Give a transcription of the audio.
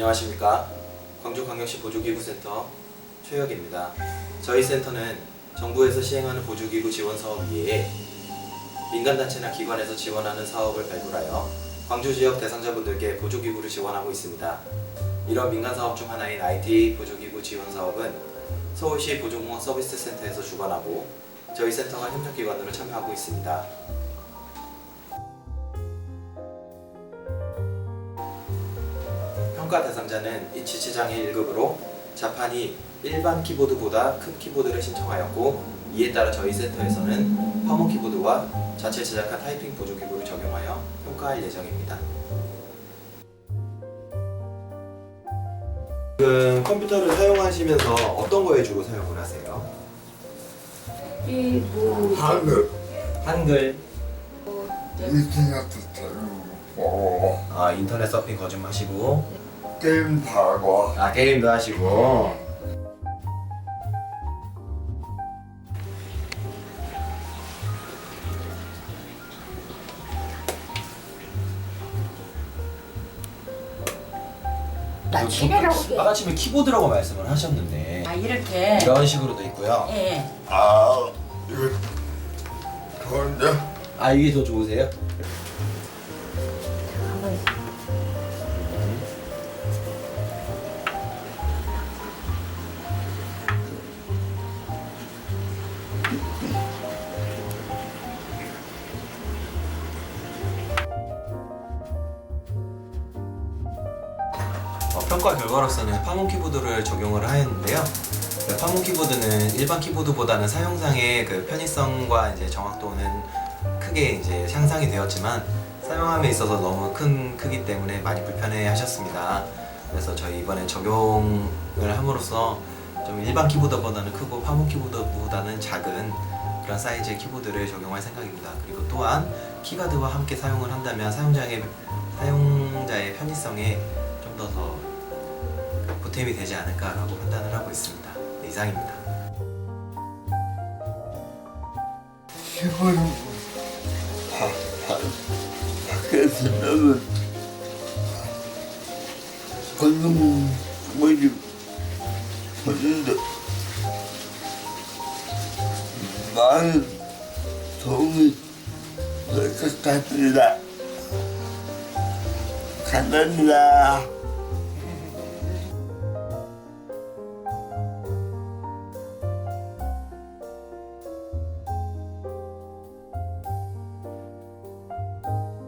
안녕하십니까. 광주광역시 보조기구센터 최혁입니다. 저희 센터는 정부에서 시행하는 보조기구 지원 사업 이외에 민간단체나 기관에서 지원하는 사업을 발굴하여 광주 지역 대상자분들께 보조기구를 지원하고 있습니다. 이런 민간 사업 중 하나인 IT 보조기구 지원 사업은 서울시 보조공학 서비스 센터에서 주관하고 저희 센터가 협력기관으로 참여하고 있습니다. 평가 대상자는 이치치 장애 1급으로 자판이 일반 키보드보다 큰 키보드를 신청하였고 이에 따라 저희 센터에서는 파모 키보드와 자체 제작한 타이핑 보조 기구를 적용하여 평가할 예정입니다. 지금 컴퓨터를 사용하시면서 어떤 거에 주로 사용을 하세요? 이 뭐 한글. 한글, 인터넷도 되고 아 인터넷 서핑 거짓 하시고 게임 하고 아. 게임도 하시고. 나 친해라고 아까 집에 키보드라고 말씀을 하셨는데 아 이렇게. 이런 식으로도 있고요. 예. 아 이거 좋은데? 아 이게 더 좋으세요? 어, 평가 결과로서는 파문 키보드를 적용을 하였는데요. 그 파문 키보드는 일반 키보드보다는 사용상의 그 편의성과 이제 정확도는 크게 이제 향상이 되었지만 사용함에 있어서 너무 큰 크기 때문에 많이 불편해 하셨습니다. 그래서 저희 이번에 적용을 함으로써 좀 일반 키보드보다는 크고 파문 키보드보다는 작은 그런 사이즈의 키보드를 적용할 생각입니다. 그리고 또한 키가드와 함께 사용을 한다면 사용자의 사용자의 편의성에 좀 더 더 보탬이 되지 않을까라고 판단을 하고 있습니다. 네, 이상입니다. 기분 밖에서는 걷는 뭐지 보는데 많은 도움이 될 것 같습니다. 감사합니다.